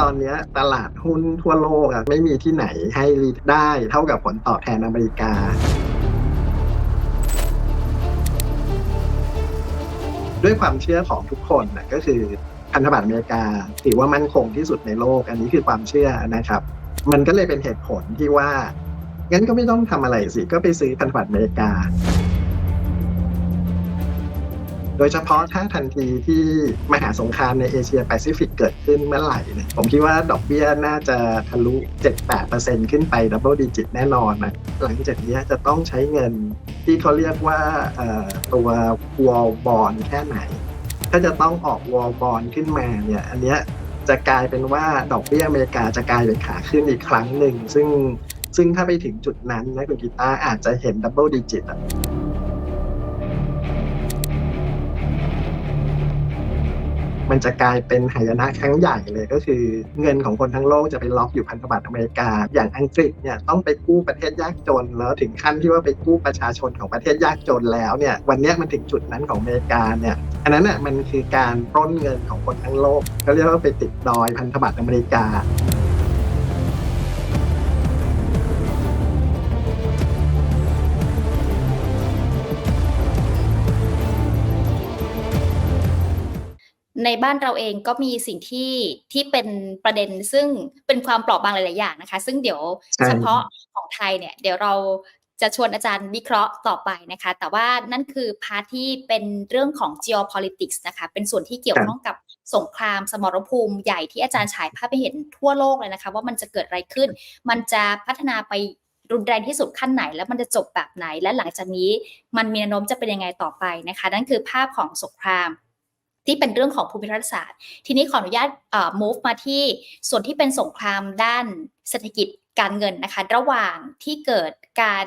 ตอนนี้ตลาดหุ้นทั่วโลกอะไม่มีที่ไหนให้รีดได้เท่ากับผลตอบแทนอเมริกา ด้วยความเชื่อของทุกคนนะก็คือพันธบัตรอเมริกาถือว่ามั่นคงที่สุดในโลก อันนี้คือความเชื่อนะครับ มันก็เลยเป็นเหตุผลที่ว่างั้นก็ไม่ต้องทำอะไรสิก็ไปซื้อพันธบัตรอเมริกา โดยเฉพาะถ้าทันทีที่มหาสงครามในเอเชียแปซิฟิกเกิดขึ้นเมื่อไหร่เนี่ยผมคิดว่าดอกเบี้ยน่าจะทะลุ 7-8%ขึ้นไปดับเบิลดิจิตแน่นอนนะหลังจากนี้จะต้องใช้เงินที่เขาเรียกว่าตัววอลบอลแค่ไหน ถ้าจะต้องออกวอลบอลขึ้นมาเนี่ยอันเนี้ยจะกลายเป็นว่าดอกเบี้ยอเมริกาจะกลายเป็นขาขึ้นอีกครั้งหนึ่ง ซึ่งซึ่งถ้าไปถึงจุดนั้นนะคุณกีตาร์อาจจะเห็นดับเบิลดิจิตอะ มันจะกลายเป็นหายนะครั้งใหญ่เลยก็คือ เงินของคนทั้งโลกจะไปล็อกอยู่พันธบัตรอเมริกา อย่างอังกฤษเนี่ยต้องไปกู้ประเทศยากจน แล้วถึงขั้นที่ว่าไปกู้ประชาชนของประเทศยากจนแล้วเนี่ยวันนี้มันถึงจุดนั้นของอเมริกาเนี่ยอันนั้นน่ะมันคือการปล้นเงินของคนทั้งโลกก็เรียกว่าไปติดดอยพันธบัตรอเมริกา ในบ้านเราเองก็มีสิ่งที่ที่เป็นประเด็นซึ่งเป็นความเปราะบางหลาย ๆ อย่างนะคะ ซึ่งเดี๋ยวเฉพาะของไทยเนี่ยเดี๋ยวเราจะชวนอาจารย์วิเคราะห์ต่อไปนะคะ แต่ว่านั่นคือพาร์ทที่เป็นเรื่องของ geopolitics นะคะ เป็นส่วนที่เกี่ยวข้องกับสงครามสมรภูมิใหญ่ที่อาจารย์ฉายภาพไปเห็นทั่วโลกเลยนะคะ ว่ามันจะเกิดอะไรขึ้น มันจะพัฒนาไปรุนแรงที่สุดขั้นไหน แล้วมันจะจบแบบไหน และหลังจากนี้มันมีแนวโน้มจะเป็นยังไงต่อไปนะคะ นั่นคือภาพของสงคราม ที่เป็นเรื่องของภูมิรัฐศาสตร์ ทีนี้ขออนุญาตเอ่อ move มาที่ส่วนที่เป็นสงครามด้านเศรษฐกิจการเงินนะคะ ระหว่างที่เกิดการ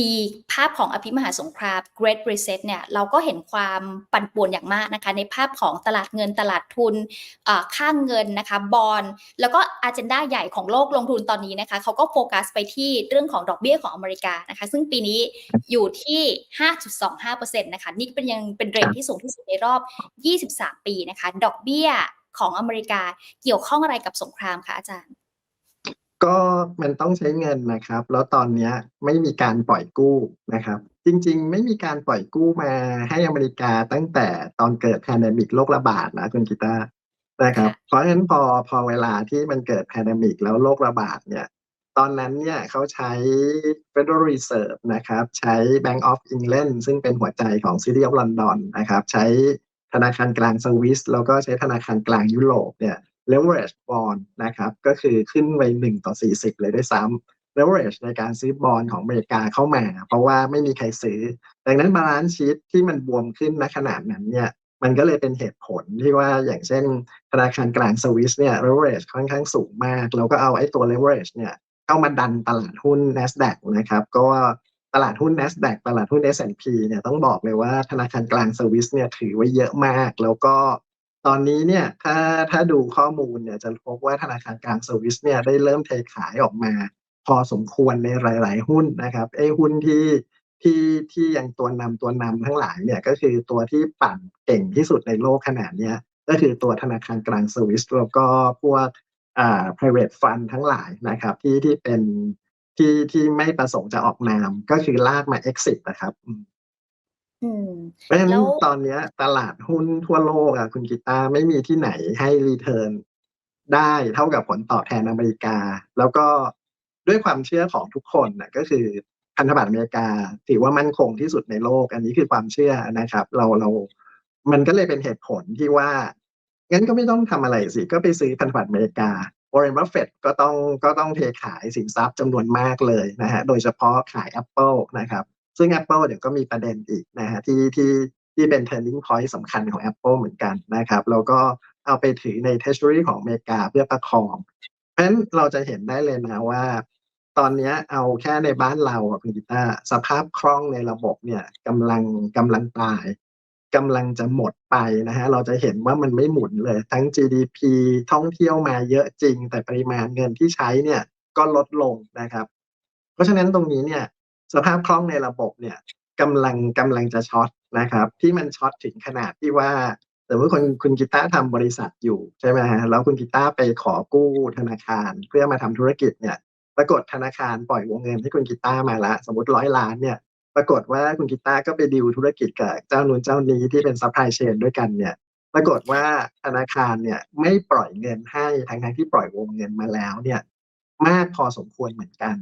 มีภาพของอภิมหาสงคราม Great Reset เนี่ยเราก็เห็นความปั่นป่วนอย่างมากนะคะในภาพของตลาดเงินตลาดทุนค่างเงินนะคะบอลแล้วก็อ g e n d a ใหญ่ของโลกลงทุนตอนนี้นะคะเขาก็โฟกัสไปที่เรื่องของดอกเบี้ยของอเมริกานะคะซึ่งปีนี้อยู่ที่ 5.25%นะคะนี่เป็นยังเป็นเรทที่สูงที่สุดในรอบ 23 ปีนะคะดอกเบี้ยของอเมริกาเกี่ยวข้องอะไรกับสงครามคะอาจารย์ ก็มันต้องใช้เงินนะครับ แล้วตอนเนี้ยไม่มีการปล่อยกู้นะครับ จริงๆ ไม่มีการปล่อยกู้มาให้อเมริกาตั้งแต่ตอนเกิดแพนเดมิกโรคระบาดนะคุณกีตาร์นะครับค่ะเพราะฉะนั้นพอพอเวลาที่มันเกิดแพนเดมิกแล้วโรคระบาดเนี่ย ตอนนั้นเนี่ยเขาใช้ Federal Reserve นะครับ ใช้ Bank of England ซึ่งเป็นหัวใจของ City of London นะครับ ใช้ธนาคารกลางสวิสแล้วก็ใช้ธนาคารกลางยุโรปเนี่ย leverage bond นะครับก็คือขึ้นไป1ต่อ 40 เลยด้วยซ้ำ leverage ในการซื้อบอลของอเมริกาเข้ามา เพราะว่าไม่มีใครซื้อ ดังนั้นบาลานซ์ชีตที่มันบวมขึ้นณขนาดนั้นเนี่ยมันก็เลยเป็นเหตุผลที่ว่าอย่างเช่น ธนาคารกลางสวิสเนี่ย leverage ค่อนข้างสูงมากแล้วก็เอาไอ้ตัว leverage เนี่ยเข้ามาดันตลาดหุ้น NASDAQ นะครับก็ตลาดหุ้น NASDAQ ตลาดหุ้น S&P เนี่ยต้องบอกเลยว่าธนาคารกลางสวิสเนี่ยถือไว้เยอะมาก แล้วก็ ตอนนี้เนี่ยถ้าถ้าดูข้อมูลเนี่ยจะพบว่าธนาคารกลางสวิสเนี่ยได้เริ่มเทขายออกมา พอสมควรในหลาย ๆ หุ้นนะครับไอ้หุ้นที่ที่ที่ยังตัวนำตัวนำทั้งหลายเนี่ยก็คือตัวที่ปั่นเก่งที่สุดในโลกขนาดเนี้ยก็คือตัวธนาคารกลางสวิสแล้วก็พวกอ่า private fund ทั้งหลายนะครับที่ที่เป็นที่ที่ไม่ประสงค์จะออกนามก็คือลากมา exit นะครับ อืมอืม เพราะฉะนั้แล้นว ตอนเนี้ยตลาดหุ้นทั่วโลกอะคุณกีตาร์ไม่มีที่ไหนให้รีเทิร์นได้เท่ากับผลตอบแทนอเมริกา แล้วก็ด้วยความเชื่อของทุกคนนะก็คือพันธบัตรอเมริกาถือว่ามั่นคงที่สุดในโลก อันนี้คือความเชื่อนะครับ เราเรา มันก็เลยเป็นเหตุผลที่ว่า งั้นก็ไม่ต้องทำอะไรสิ ก็ไปซื้อพันธบัตรอเมริกา w อ r เรนบัฟเฟตก็ต้องก็ต้องเทขายสินทรัพย์จำนวนมากเลยนะฮะโดยเฉพาะขาย Apple นะครับ ซึ่ง Apple เดี๋ยวก็มีประเด็นอีกนะฮะที่ที่ที่เป็น turning point สำคัญของ Apple เหมือนกันนะครับแล้วก็เอาไปถือใน treasury ของอเมริกาเพื่อประคอง เพราะฉะนั้นเราจะเห็นได้เลยนะว่า ตอนนี้เอาแค่ในบ้านเราอะคุณกิต้าสภาพคล่องในระบบเนี่ยกำลังกำลังตายกำลังจะหมดไปนะฮะเราจะเห็นว่ามันไม่หมุนเลย ทั้ง GDP ท่องเที่ยวมาเยอะจริง แต่ปริมาณเงินที่ใช้เนี่ยก็ลดลงนะครับ เพราะฉะนั้นตรงนี้เนี่ย สภาพคล่องในระบบเนี่ยกำลังกำลังจะช็อตนะครับ ที่มันช็อตถึงขนาดที่ว่าแต่ว่าคนคุณกีตาร์ทำบริษัทอยู่ใช่ไหมฮะแล้วคุณกีตาร์ไปขอกู้ธนาคารเพื่อมาทำธุรกิจเนี่ย ปรากฏธนาคารปล่อยวงเงินให้คุณกีตาร์มาละ สมมติร้อยล้านเนี่ย ปรากฏว่าคุณกีตาร์ก็ไปดิวธุรกิจกับเจ้านู้นเจ้านี้ที่เป็นซัพพลายเชนด้วยกันเนี่ย ปรากฏว่าธนาคารเนี่ยไม่ปล่อยเงินให้ทั้งทั้งที่ปล่อยวงเงินมาแล้วเนี่ย มากพอสมควรเหมือนกัน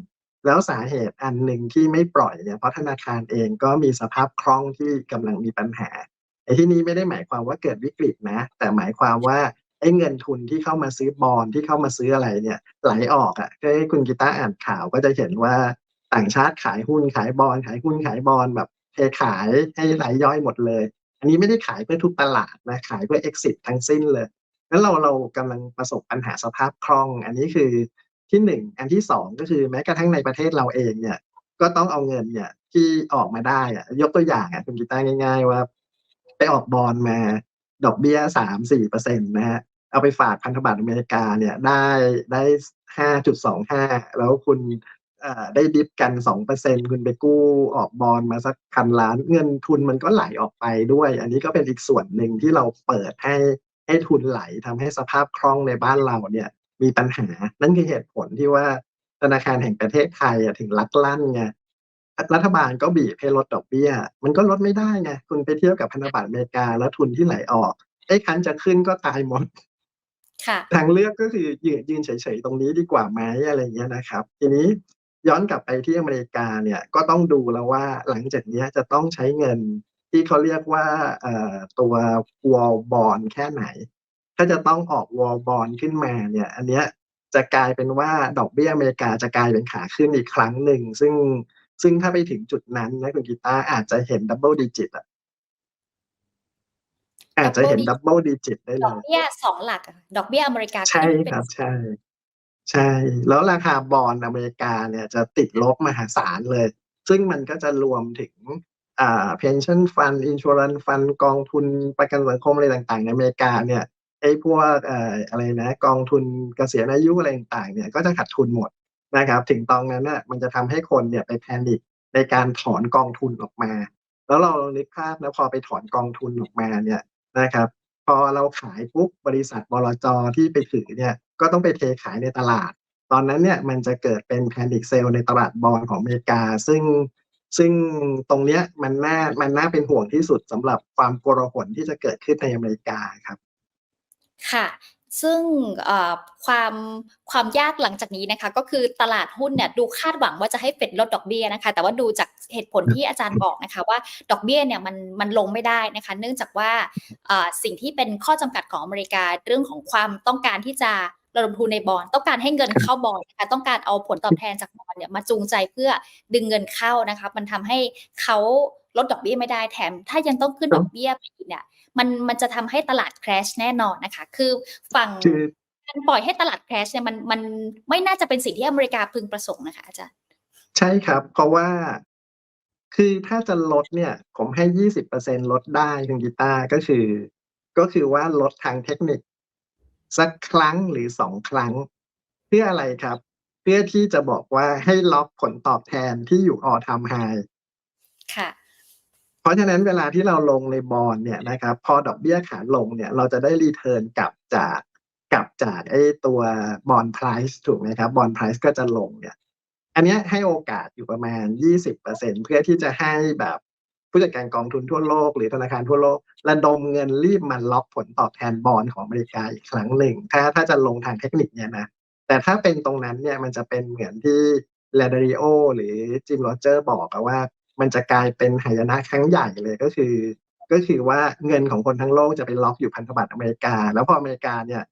แล้วสาเหตุอันหนึ่งที่ไม่ปล่อยเนี่ยเพราะธนาคารเองก็มีสภาพคล่องที่กำลังมีปัญหาไอ้ที่นี้ไม่ได้หมายความว่าเกิดวิกฤตนะ แต่หมายความว่าไอ้เงินทุนที่เข้ามาซื้อบอลที่เข้ามาซื้ออะไรเนี่ยไหลออกอะ่ะก็ให้คุณกีตาอ่านข่าวก็จะเห็นว่าต่างชาติขายหุ้นขายบอลขายหุ้นขายบอลแบบเทขายให้รายย่อยหมดเลย อันนี้ไม่ได้ขายเพื่อทุกตลาดนะขายเพื่อ exit ทั้งสิ้นเลยงั้นเราเรากำลังประสบปัญหาสภาพคล่อง อันนี้คือ ที่หนึ่งอันที่สองก็คือแม้กระทั่งในประเทศเราเองเนี่ย ก็ต้องเอาเงินเนี่ย ที่ออกมาได้อะยกตัวอย่างอะคุณกีตาร์ง่าย ๆ ว่า ไปออกบอลมา ดอกเบี้ยสามสี่เปอร์เซ็นต์นะฮะเอาไปฝากพันธบัตรอเมริกาเนี่ยได้ได้ห้าจุดสองห้าแล้วคุณได้ดิฟกันสองเปอร์เซ็นคุณไปกู้ออกบอลมาสักพันล้านเงินทุนมันก็ไหลออกไปด้วย อันนี้ก็เป็นอีกส่วนหนึ่งที่เราเปิดให้ให้ทุนไหลทำให้สภาพคล่องในบ้านเราเนี่ย มีปัญหา นั่นคือเหตุผลที่ว่าธนาคารแห่งประเทศไทยอะถึงลักลั่นไงรัฐบาลก็บีบให้ลดดอกเบี้ย มันก็ลดไม่ได้ไงคุณไปเทียบกับพันธบัตรอเมริกาแล้วทุนที่ไหลออกไอ้คันจะขึ้นก็ตายหมดค่ะทางเลือกก็คือยืนยืนเฉยๆตรงนี้ดีกว่าไหมอะไรเงี้ยนะครับ ทีนี้ย้อนกลับไปที่อเมริกาเนี่ยก็ต้องดูแล้วว่าหลังจากเนี้ยจะต้องใช้เงินที่เขาเรียกว่าเอ่อตัว wall bond แค่ไหน ถ้าจะต้องออก wall bond ขึ้นมาเนี่ย อันเนี้ยจะกลายเป็นว่าดอกเบี้ยอเมริกาจะกลายเป็นขาขึ้นอีกครั้งหนึ่ง ซึ่งซึ่งถ้าไปถึงจุดนั้นนะคุณกีตาร์อาจจะเห็นดับเบิลดิจิตอะอาจจะเห็นดับเบิลดิจิตได้ดเลอกยเบี้ยสองหลักอะดอกเบี้ยอเมริกาใช่ขึ้นเป็นครับใช่ ใช่ แล้วราคาบอลอเมริกาเนี่ยจะติดลบมหาศาลเลย ซึ่งมันก็จะรวมถึงอ่า pension fund insurance fund กองทุนประกันสังคมอะไรต่างๆ ในอเมริกาเนี่ย ไอ้พวกอออะไรนะกองทุนเกษียณอายุอะไรต่างเนี่ยก็จะขาดทุนหมดนะครับถึงตอนนั้นน่ะมันจะทำให้คนเนี่ยไปแพนิคในการถอนกองทุนออกมา แล้วเราลองนึกภาพนะพอไปถอนกองทุนออกมาเนี่ยนะครับพอเราขายปุ๊บบริษัทบลจที่ไปถือเนี่ยก็ต้องไปเทขายในตลาด ตอนนั้นเนี่ยมันจะเกิดเป็นแพนิคเซลในตลาดบอลของอเมริกา ซึ่งซึ่งตรงเนี้ยมันน่ามันน่าเป็นห่วงที่สุดสำหรับความโกลาหลที่จะเกิดขึ้นในอเมริกาครับ ค่ะ ซึ่งความความยากหลังจากนี้นะคะก็คือตลาดหุ้นเนี่ยดูคาดหวังว่าจะให้เฟดลดดอกเบี้ยนะคะ แต่ว่าดูจากเหตุผลที่อาจารย์บอกนะคะ ว่าดอกเบี้ยเนี่ยมันมันลงไม่ได้นะคะ เนื่องจากว่าสิ่งที่เป็นข้อจำกัดของอเมริกาเรื่องของความต้องการที่จะระดมทุนในบอลต้องการให้เงินเข้าบอลนะคะต้องการเอาผลตอบแทนจากบอลเนี่ยมาจูงใจเพื่อดึงเงินเข้านะคะ มันทำให้เขาลดดอกเบี้ยไม่ได้แถม ถ้ายังต้องขึ้นดอกเบี้ยไปอีกเนี่ย มันมันจะทำให้ตลาด crash แน่นอนนะคะ คือฝั่งคือการปล่อยให้ตลาด crash เนี่ยมันมันไม่น่าจะเป็นสิ่งที่อเมริกาพึงประสงค์นะคะอาจารย์ใช่ครับ เพราะว่าคือถ้าจะลดเนี่ย ผมให้ยี่สิบเปอร์เซ็นลดได้คุณกีตาร์ก็คือ ก็คือว่าลดทางเทคนิค สักครั้งหรือสองครั้ง เพื่ออะไรครับ เพื่อที่จะบอกว่าให้ล็อกผลตอบแทนที่อยู่ออทำไฮค่ะ เพราะฉะนั้นเวลาที่เราลงในบอลเนี่ยนะครับ พอดอกเบี้ยขาลงเนี่ยเราจะได้รีเทิร์นกลับจากกลับจากไอ้ตัวบอลไพรซ์ถูกไหมครับบอลไพรซ์ก็จะลงเนี่ย อันนี้ให้โอกาสอยู่ประมาณ 20%เพื่อที่จะให้แบบผู้จัดการกองทุนทั่วโลกหรือธนาคารทั่วโลก ระดมเงินรีบมาล็อกผลตอบแทนบอลของอเมริกาอีกครั้งหนึ่ง ถ้าถ้าจะลงทางเทคนิคเนี่ยนะ แต่ถ้าเป็นตรงนั้นเนี่ยมันจะเป็นเหมือนที่แลดาริโอหรือจิมโรเจอร์บอกว่า มันจะกลายเป็นหายนะครั้งใหญ่เลยก็คือ ก็คือว่าเงินของคนทั้งโลกจะไปล็อกอยู่พันธบัตรอเมริกา แล้วพออเมริกาเนี่ย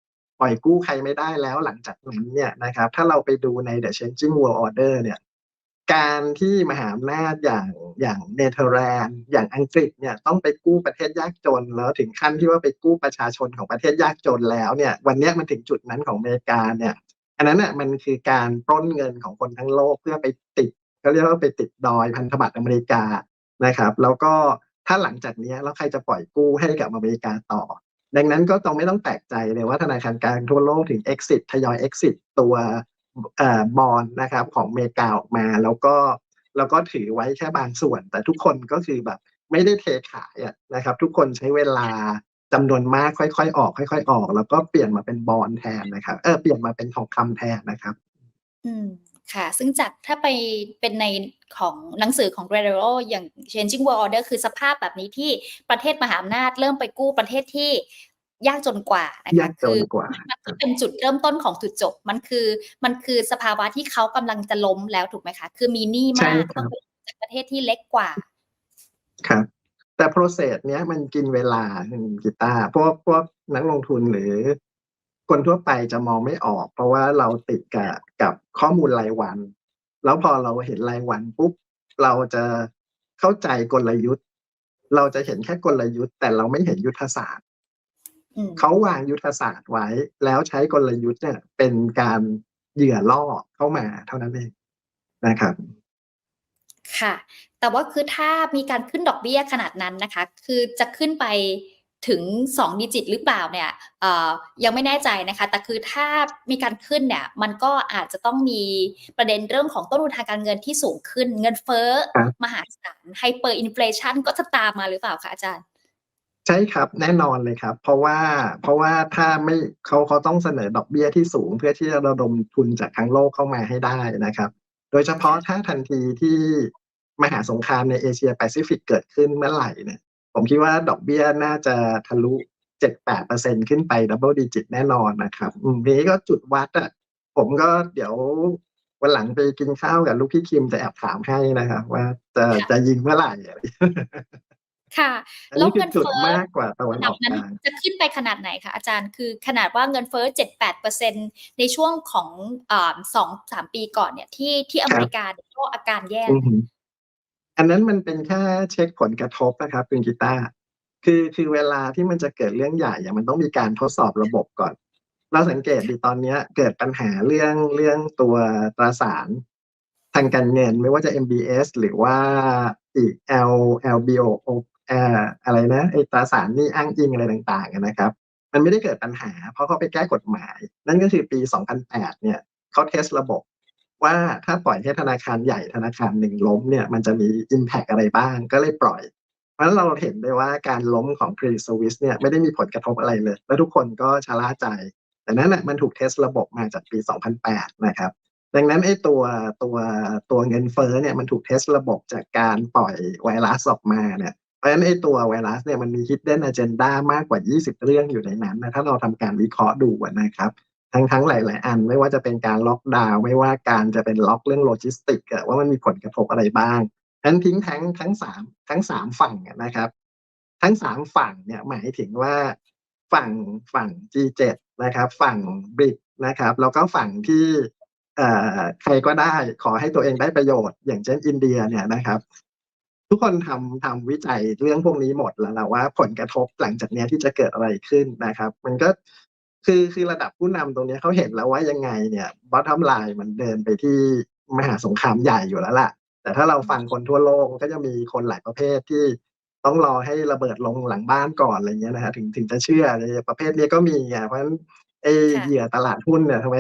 ปล่อยกู้ใครไม่ได้แล้วหลังจากนั้นเนี่ยนะครับถ้าเราไปดูใน The Changing World Order เนี่ยการที่มหาอำนาจอย่างอย่างเนเธอร์แลนด์อย่างอังกฤษเนี่ยต้องไปกู้ประเทศยากจน แล้วถึงขั้นที่ว่าไปกู้ประชาชนของประเทศยากจนแล้วเนี่ยวันนี้มันถึงจุดนั้นของอเมริกาเนี่ยอันนั้นน่ะมันคือการปล้นเงินของคนทั้งโลกเพื่อไปติด เขาเรียกว่าไปติดดอยพันธบัตรอเมริกานะครับ แล้วก็ถ้าหลังจากนี้แล้วใครจะปล่อยกู้ให้กับอเมริกาต่อ ดังนั้นก็ต้องไม่ต้องแปลกใจเลยว่าธนาคารกลางทั่วโลกถึง exit ทยอย exit ตัวอบอลนะครับของอเมริกาออกมาแล้วก็แล้วก็ถือไว้แค่บางส่วน แต่ทุกคนก็คือแบบไม่ได้เทขายนะครับ ทุกคนใช้เวลาจำนวนมากค่อยๆ ออก ค่อย ๆ ออก แล้วก็เปลี่ยนมาเป็นบอนด์แทนนะครับ เออเปลี่ยนมาเป็นทองคำแทนนะครับ อืม ค่ะ ซึ่งจากถ้าไปเป็นในของหนังสือของ Guerrero อย่าง Changing World Order คือสภาพแบบนี้ที่ประเทศมหาอำนาจเริ่มไปกู้ประเทศที่ยากจนกว่านะยาคะกจคืนอกว่ามันก็เป็นจุดเริ่มต้นของจุดจบ มันคือมันคือสภาวะที่เขากำลังจะล้มแล้วถูกไหมคะ คือมีหนี้ใช่มากครัต้บองไปจากประเทศที่เล็กกว่า ครับ แต่ process เนี้ยมันกินเวลาคุณกีตาร์พวกพวกนักลงทุนหรือคนทั่วไปจะมองไม่ออก เพราะว่าเราติดกับกับ ข้อมูลรายวัน แล้วพอเราเห็นรายวันปุ๊บเราจะเข้าใจกลยุทธ์ เราจะเห็นแค่กลยุทธ์ แต่เราไม่เห็นยุทธศาสตร์อืมเขาวางยุทธศาสตร์ไว้ แล้วใช้กลยุทธ์เนี่ย เป็นการเหยื่อล่อเข้ามาเท่านั้นเองนะครับ ค่ะ แต่ว่าคือถ้ามีการขึ้นดอกเบี้ยขนาดนั้นนะคะ คือจะขึ้นไป ถึง 2 ดิจิตหรือเปล่าเนี่ยเอ่อยังไม่แน่ใจนะคะ แต่คือถ้ามีการขึ้นเนี่ยมันก็อาจจะต้องมีประเด็นเรื่องของต้นทุนทางการเงินที่สูงขึ้นเงินเฟ้อครับมหาศาลไฮเปอร์อินฟลชันก็จะตามมาหรือเปล่าคะอาจารย์ใช่ครับแน่นอนเลยครับ เพราะว่าเพราะว่าถ้าไม่เขาเขาต้องเสนอดอกเบี้ยที่สูง เพื่อที่จะระดมทุนจากทั้งโลกเข้ามาให้ได้นะครับ โดยเฉพาะถ้าทันทีที่มหาสงครามในเอเชียแปซิฟิกเกิดขึ้นเมื่อไหร่เนี่ย ผมคิดว่าดอกเบี้ยน่าจะทะลุ7-8%ขึ้นไปดับเบิลดิจิตแน่นอนนะครับอืมทีนี้ก็จุดวัดอะผมก็เดี๋ยววันหลังไปกินข้าวกับลูกพี่คิมจะแอบถามให้นะครับ ว่าจะค่ะจะยิงเมื่อไหร่อะไรค่ะอันแล้วนี้คืเงิอนจุดเฟ้อมากกว่าตะวันระอดัอบกนั้นกลางจะขึ้นไปขนาดไหนคะอาจารย์คือขนาดว่าเงินเฟ้อ7-8%ในช่วงของอ่าสองสามปีก่อนเนี่ยที่ที่อเมริกาเนี่ยก็อาการแย่ อันนั้นมันเป็นแค่เช็คผลกระทบนะครับคุณกีตาร์คือคือเวลาที่มันจะเกิดเรื่องใหญ่อะมันต้องมีการทดสอบระบบก่อน เราสังเกตดิตอนนี้เกิดปัญหาเรื่องเรื่องตัวตราสารทางการเงินไม่ว่าจะ MBS หรือว่าอีก L LBO เอ่ออะไรนะไอตราสารนี่อ้างอิงอะไรต่างๆนะครับ มันไม่ได้เกิดปัญหา เพราะเขาไปแก้กฎหมาย นั่นก็คือปี 2008 เนี่ยเขาเทสระบบ ว่าถ้าปล่อยให้ธนาคารใหญ่ธนาคารหนึ่งล้มเนี่ยมันจะมี Impact อะไรบ้างก็เลยปล่อย เพราะฉะนั้นเราเห็นได้ว่าการล้มของ Credit Suisse เนี่ยไม่ได้มีผลกระทบอะไรเลย แล้วทุกคนก็ชะล่าใจ แต่นั้นน่ะมันถูกเทสระบบมาจากปี 2008 นะครับ ดังนั้นไอ้ตัวตัวตัวเงินเฟ้อเนี่ยมันถูกเทสระบบจากการปล่อยไวรัสออกมาเนี่ยเพราะฉะนั้นไอ้ตัวไวรัสเนี่ยมันมี hidden agenda มากกว่า 20 เรื่องอยู่ในนั้นนะถ้าเราทำการวิเคราะห์ดูนะครับ ทั้งทั้งหลาย ๆ อัน ไม่ว่าจะเป็นการล็อกดาวน์ไม่ว่าการจะเป็นล็อกเรื่องโลจิสติกว่ามันมีผลกระทบอะไรบ้างทั้นทิ้งทั้งทั้งสามทั้งสามฝั่งนะครับ ทั้งสามฝั่งเนี่ยหมายถึงว่าฝั่งฝั่ง G7 นะครับ ฝั่งบริกนะครับ แล้วก็ฝั่งที่เอ่อใครก็ได้ขอให้ตัวเองได้ประโยชน์ อย่างเช่นอินเดียเนี่ยนะครับ ทุกคนทำทำวิจัยเรื่องพวกนี้หมดแล้วนะว่าผลกระทบหลังจากนี้ที่จะเกิดอะไรขึ้นนะครับ มันก็ คือคือระดับผู้นำตรงนี้เขาเห็นแล้วว่ายังไงเนี่ยบอททอมไลน์มันเดินไปที่มหาสงครามใหญ่อยู่แล้วล่ะ แต่ถ้าเราฟังคนทั่วโลกก็จะมีคนหลายประเภทที่ต้องรอให้ระเบิดลงหลังบ้านก่อนอะไรเงี้ยนะฮะถึงถึงจะเชื่อในประเภทนี้ก็มีไงเพราะฉะนั้นไอ้ค่ะเหยื่อตลาดหุ้นเนี่ยทำไม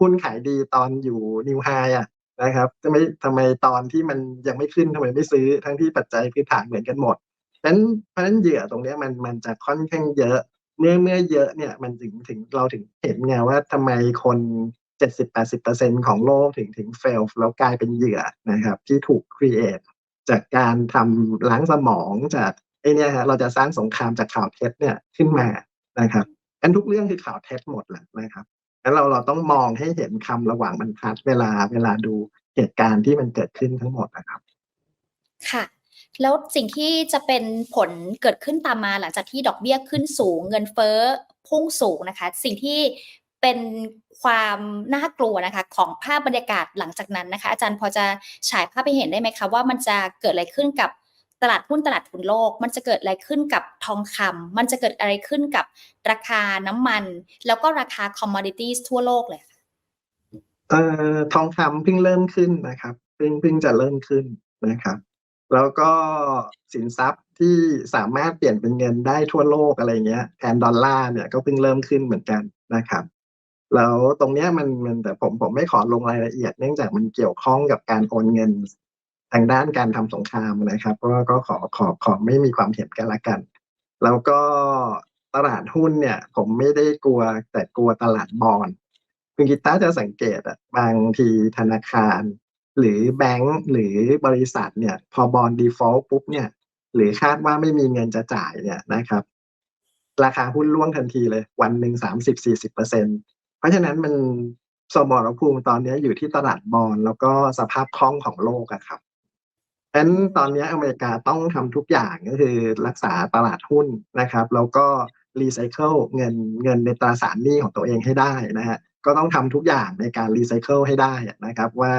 หุ้นขายดีตอนอยู่นิวไฮอะนะครับทำไมทำไมตอนที่มันยังไม่ขึ้นทำไมไม่ซื้อทั้งที่ปัจจัยพื้นฐานเหมือนกันหมดเพราะฉะนั้นเพราะฉะนั้นเหยื่อตรงนี้มันมันจะค่อนข้างเยอะ เมื่อเมื่อเยอะเนี่ยมันถึงถึงเราถึงเห็นไงว่าทำไมคนเจ็ดสิบแปดสิบเปอร์เซ็นของโลกถึงถึง fail แล้วกลายเป็นเหยื่อนะครับ ที่ถูก create จากการทำล้างสมองจากไอเนี่ยฮะเราจะสร้างสงครามจากข่าวเท็จเนี่ยขึ้นมานะครับอันทุกเรื่องคือข่าวเท็จหมดแหละนะครับงั้นเราเราต้องมองให้เห็นคำระหว่างบรรทัดเวลาเวลาดูเหตุการณ์ที่มันเกิดขึ้นทั้งหมดนะครับ ค่ะ แล้วสิ่งที่จะเป็นผลเกิดขึ้นตามมาหลังจากที่ดอกเบี้ยขึ้นสูง เงินเฟ้อพุ่งสูงนะคะ สิ่งที่เป็นความน่ากลัวนะคะ ของภาพบรรยากาศหลังจากนั้นนะคะ อาจารย์พอจะฉายภาพไปเห็นได้ไหมคะ ว่ามันจะเกิดอะไรขึ้นกับตลาดหุ้นตลาดทุนโลก มันจะเกิดอะไรขึ้นกับทองคำมันจะเกิดอะไรขึ้นกับราคาน้ำมัน แล้วก็ราคาคอมมอดิตี้ทั่วโลกเลยค่ะเอ่อทองคำเพิ่งเริ่มขึ้นนะครับเพิ่งเพิ่งจะเริ่มขึ้นนะครับ แล้วก็สินทรัพย์ที่สามารถเปลี่ยนเป็นเงินได้ทั่วโลกอะไรเงี้ยแทนดอลลาร์เนี่ยก็เพิ่งเริ่มขึ้นเหมือนกันนะครับ แล้วตรงเนี้ยมันมันแต่ผมผมไม่ขอลงรายละเอียด เนื่องจากมันเกี่ยวข้องกับการโอนเงินทางด้านการทำสงครามนะครับก็ก็ขอขอขอไม่มีความเห็นกันละกัน แล้วก็ตลาดหุ้นเนี่ย ผมไม่ได้กลัวแต่กลัวตลาดบอลคุณกีตาจะสังเกตอะบางทีธนาคาร หรือแบงก์หรือบริษัทเนี่ยพอบอลดีฟอลต์ปุ๊บเนี่ยหรือคาดว่าไม่มีเงินจะจ่ายเนี่ยนะครับ ราคาหุ้นร่วงทันทีเลย วันหนึ่งสามสิบสี่สิบเปอร์เซ็นเพราะฉะนั้นมันสมรภูมิตอนนี้อยู่ที่ตลาดบอลแล้วก็สภาพคล่องของโลกอะครับฉะนั้นตอนนี้อเมริกาต้องทำทุกอย่างก็คือรักษาตลาดหุ้นนะครับ แล้วก็รีไซเคิลเงินเงินในตราสารหนี้ของตัวเองให้ได้นะฮะก็ต้องทำทุกอย่างในการรีไซเคิลให้ได้นะครับ ว่า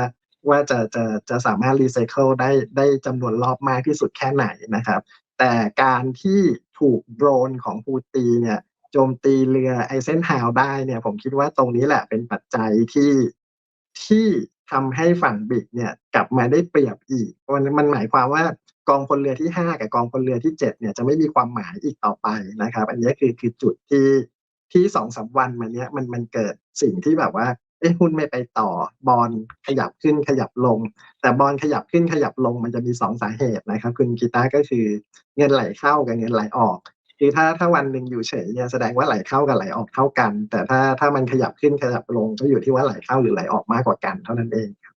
ว่าจะจะจะสามารถรีไซเคิลได้ได้จำนวนรอบมากที่สุดแค่ไหนนะครับ แต่การที่ถูกโดรนของปูตีเนี่ยโจมตีเรือไอเซนฮาวได้เนี่ยผมคิดว่าตรงนี้แหละเป็นปัจจัยที่ที่ทำให้ฝั่งบิกเนี่ยกลับมาได้เปรียบอีกมันมันหมายความว่ากองพลเรือที่ 5 กับกองพลเรือที่ 7 เนี่ยจะไม่มีความหมายอีกต่อไปนะครับ อันนี้คือคือจุดที่ที่สองสาวันมาเนี้ยมันมันเกิดสิ่งที่แบบว่า เอ้หุ้นไม่ไปต่อบอลขยับขึ้นขยับลง แต่บอลขยับขึ้นขยับลงมันจะมีสองสาเหตุนะครับ คุณกีตาร์ก็คือเงินไหลเข้ากับเงินไหลออกคือถ้าถ้าวันหนึ่งอยู่เฉยเนี่ยแสดงว่าไหลเข้ากับไหลออกเท่ากัน แต่ถ้าถ้ามันขยับขึ้นขยับลงก็อยู่ที่ว่าไหลเข้าหรือไหลออกมากกว่ากันเท่านั้นเองครับ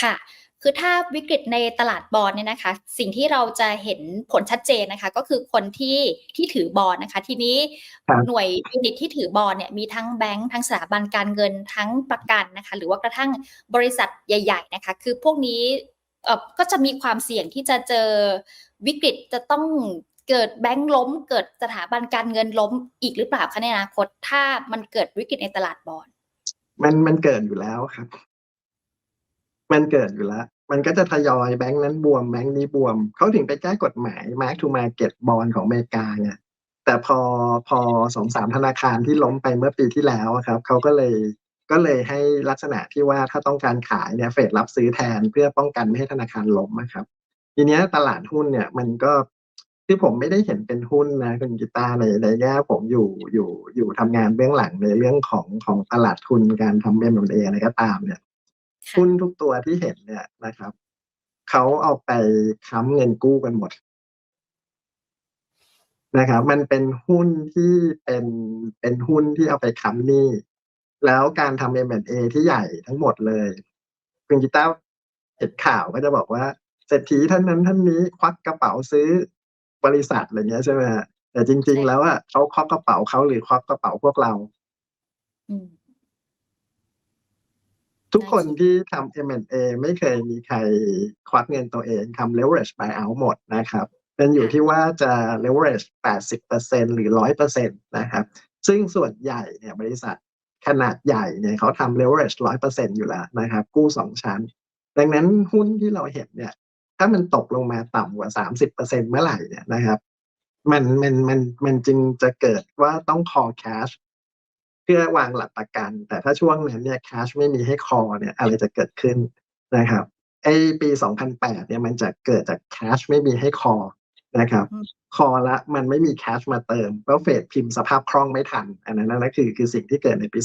ค่ะ คือถ้าวิกฤตในตลาดบอลเนี่ยนะคะ สิ่งที่เราจะเห็นผลชัดเจนนะคะ ก็คือคนที่ที่ถือบอลนะคะ ทีนี้หน่วยยูนิตที่ถือบอลเนี่ยมีทั้งแบงค์ทั้งสถาบันการเงินทั้งประกันนะคะ หรือว่ากระทั่งบริษัทใหญ่ ๆ นะคะ คือพวกนี้เออก็จะมีความเสี่ยงที่จะเจอวิกฤตจะต้องเกิดแบงค์ล้ม เกิดสถาบันการเงินล้มอีกหรือเปล่าคะในอนาคตถ้ามันเกิดวิกฤตในตลาดบอลมันมันเกิดอยู่แล้วครับ มันเกิดอยู่แล้ว มันก็จะทยอยแบงค์นั้นบวมแบงค์นี้บวม เขาถึงไปแก้กฎหมาย Mark to Market บอลของอเมริกาเนี่ยแต่พอพอสองสามธนาคารที่ล้มไปเมื่อปีที่แล้วครับเขาก็เลยก็เลยให้ลักษณะที่ว่าถ้าต้องการขายเนี่ยเฟดรับซื้อแทนเพื่อป้องกันไม่ให้ธนาคารล้มนะครับ ทีนี้ตลาดหุ้นเนี่ยมันก็คือผมไม่ได้เห็นเป็นหุ้นนะคุณกีตาร์ในในแง่ผมอยู่อยู่อยู่ทำงานเบื้องหลังในเรื่องของของตลาดทุนการทำเอ็มเออะไรก็ตามเนี่ย หุ้นทุกตัวที่เห็นเนี่ยนะครับเขาเอาไปค้ำเงินกู้กันหมดนะครับ มันเป็นหุ้นที่เป็นเป็นหุ้นที่เอาไปค้ำหนี้ แล้วการทำเอ็มเอที่ใหญ่ทั้งหมดเลยคุณกีตาร์เห็นข่าวก็จะบอกว่าเศรษฐีท่านนั้นท่านนี้ควักกระเป๋าซื้อบริษัทอะไรเงี้ยใช่ไหมแต่จริง ๆ แล้วอะเขาควักกระเป๋าเขาหรือควักกระเป๋าพวกเรา ทุกคนที่ทำ M&A ไม่เคยมีใครควักเงินตัวเองทำ leverage buyout หมดนะครับเป็นอยู่ที่ว่าจะ leverage 80%หรือ 100%นะครับ ซึ่งส่วนใหญ่เนี่ยบริษัทขนาดใหญ่เนี่ยเขาทำ leverage 100%อยู่แล้วนะครับ กู้สองชั้น ดังนั้นหุ้นที่เราเห็นเนี่ย ถ้ามันตกลงมาต่ำกว่า 30%เมื่อไหร่เนี่ยนะครับ มันมันมันมันจึงจะเกิดว่าต้อง call cash เพื่อวางหลักประกัน แต่ถ้าช่วงนั้นเนี่ย cash ไม่มีให้คอเนี่ยอะไรจะเกิดขึ้นนะครับไอปี 2008 เนี่ยมันจะเกิดจาก cash ไม่มีให้คอนะครับคอละมันไม่มี cash มาเติมเพราะเฟดพิมพ์สภาพคล่องไม่ทัน อันนั้นนั่นคือคือสิ่งที่เกิดในปี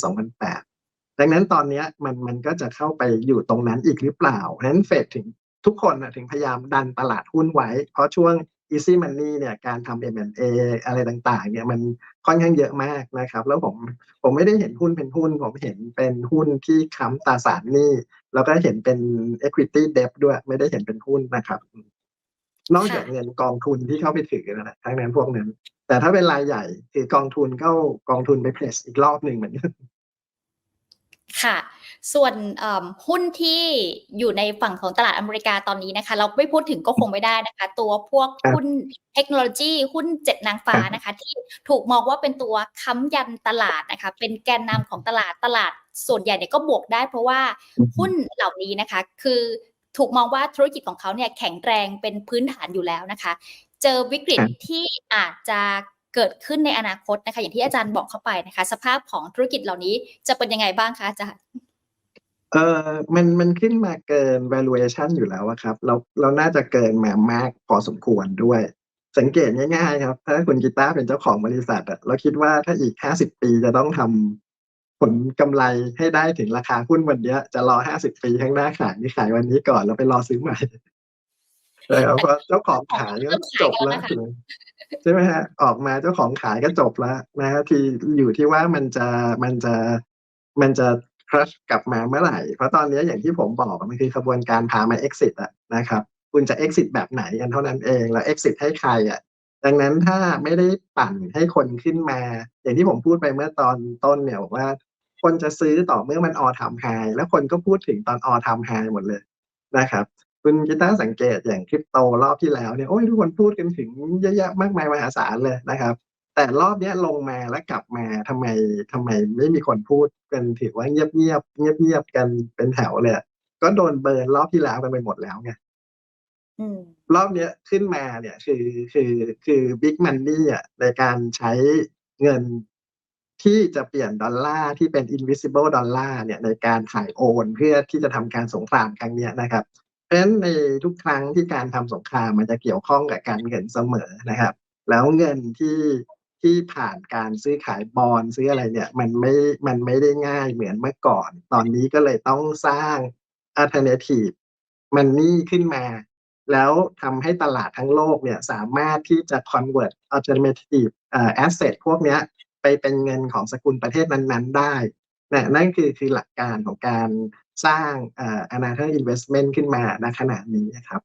2008 ดังนั้นตอนนี้มันมันก็จะเข้าไปอยู่ตรงนั้นอีกหรือเปล่าฉะนั้นเฟดถึงทุกคนนะถึงพยายามดันตลาดหุ้นไว้ เพราะช่วง easy money เนี่ยการทำ M&A อะไรต่างๆเนี่ยมันค่อนข้างเยอะมากนะครับ แล้วผมผมไม่ได้เห็นหุ้นเป็นหุ้น ผมเห็นเป็นหุ้นที่ค้ำตราสารหนี้แล้วก็เห็นเป็น equity debt ด้วยไม่ได้เห็นเป็นหุ้นนะครับ นอกจากเงินกองทุนที่เข้าไปถือนะทั้งนั้นพวกนั้น แต่ถ้าเป็นรายใหญ่คือกองทุนเข้ากองทุนไปเพลสอีกรอบหนึ่งเหมือนกัน ค่ะ ส่วนหุ้นที่อยู่ในฝั่งของตลาดอเมริกาตอนนี้นะคะ เราไม่พูดถึงก็คงไม่ได้นะคะ ตัวพวกหุ้นเทคโนโลยีหุ้นเจ็ดนางฟ้านะคะ ที่ถูกมองว่าเป็นตัวค้ำยันตลาดนะคะ เป็นแกนนำของตลาดตลาดส่วนใหญ่เนี่ยก็บวกได้ เพราะว่าหุ้นเหล่านี้นะคะ คือถูกมองว่าธุรกิจของเขาเนี่ยแข็งแรงเป็นพื้นฐานอยู่แล้วนะคะ เจอวิกฤตที่อาจจะ เกิดขึ้นในอนาคตนะคะอย่างที่อาจารย์บอกเข้าไปนะคะ สภาพของธุรกิจเหล่านี้จะเป็นยังไงบ้างคะอาจารย์เออมันมันขึ้นมาเกิน valuation อยู่แล้วครับ เราเราน่าจะเกินมามากพอสมควรด้วย สังเกตง่ายๆครับ ถ้าคุณกีตาร์เป็นเจ้าของบริษัทอะเราคิดว่าถ้าอีกห้าสิบปีจะต้องทำผลกำไรให้ได้ถึงราคาหุ้นวันเนี้ย จะรอห้าสิบปีข้างหน้าขายนี่ขายวันนี้ก่อนแล้วไปรอซื้อใหม่ นะครับเพราะเจ้าของขายก็เริ่มจขายบกันแล้แล้ววนะคะใช่ไหมฮะออกมาเจ้าของขายก็จบแล้วนะฮะที่อยู่ที่ว่ามันจะมันจะมันจะครัชกลับมาเมื่อไหร่ เพราะตอนนี้อย่างที่ผมบอกมันคือขบวนการพามา exit อะนะครับคุณจะ exit แบบไหนกันเท่านั้นเองแล้ว exit ให้ใครอะดังนั้นถ้าไม่ได้ปั่นให้คนขึ้นมา อย่างที่ผมพูดไปเมื่อตอนต้นเนี่ยบอกว่า คนจะซื้อต่อเมื่อมันออทำไฮแล้วคนก็พูดถึงตอนออทำไฮหมดเลยนะครับ คุณกีตาร์สังเกตอย่างคริปโตรอบที่แล้วเนี่ยโอ้ยทุกคนพูดกันถึงเยอะแยะมากมายมหาศาลเลยนะครับ แต่รอบเนี้ยลงมาแล้วกลับมาทำไมทำไมไม่มีคนพูดกันถือว่าเงียบเงียบเงียบเงียบๆกันเป็นแถวเลยอะก็โดนเบิร์นรอบที่แล้วกันไปหมดแล้วไงอืมรอบเนี้ยขึ้นมาเนี่ยคือคือคือบิ๊กมันนี่อะในการใช้เงินที่จะเปลี่ยนดอลลาร์ที่เป็น invisible ดอลลาร์เนี่ยในการถ่ายโอนเพื่อที่จะทำการสงครามครั้งเนี้ยนะครับเพ ราะฉะนั้นในทุกครั้งที่การทำสงครามมันจะเกี่ยวข้องกับการเงินเสมอนะครับ แล้วเงินที่ที่ผ่านการซื้อขายบอลซื้ออะไรเนี่ย มันไม่มันไม่ได้ง่ายเหมือนเมื่อก่อน ตอนนี้ก็เลยต้องสร้าง alternative มันนี่ขึ้นมา แล้วทำให้ตลาดทั้งโลกเนี่ยสามารถที่จะ convert alternative asset พวกเนี้ยไปเป็นเงินของสกุลประเทศนั้น ๆ ได้นะนั่นคือคือหลักการของการ สร้างอ่อ another investment ขึ้นมาณขณะนี้นะครับ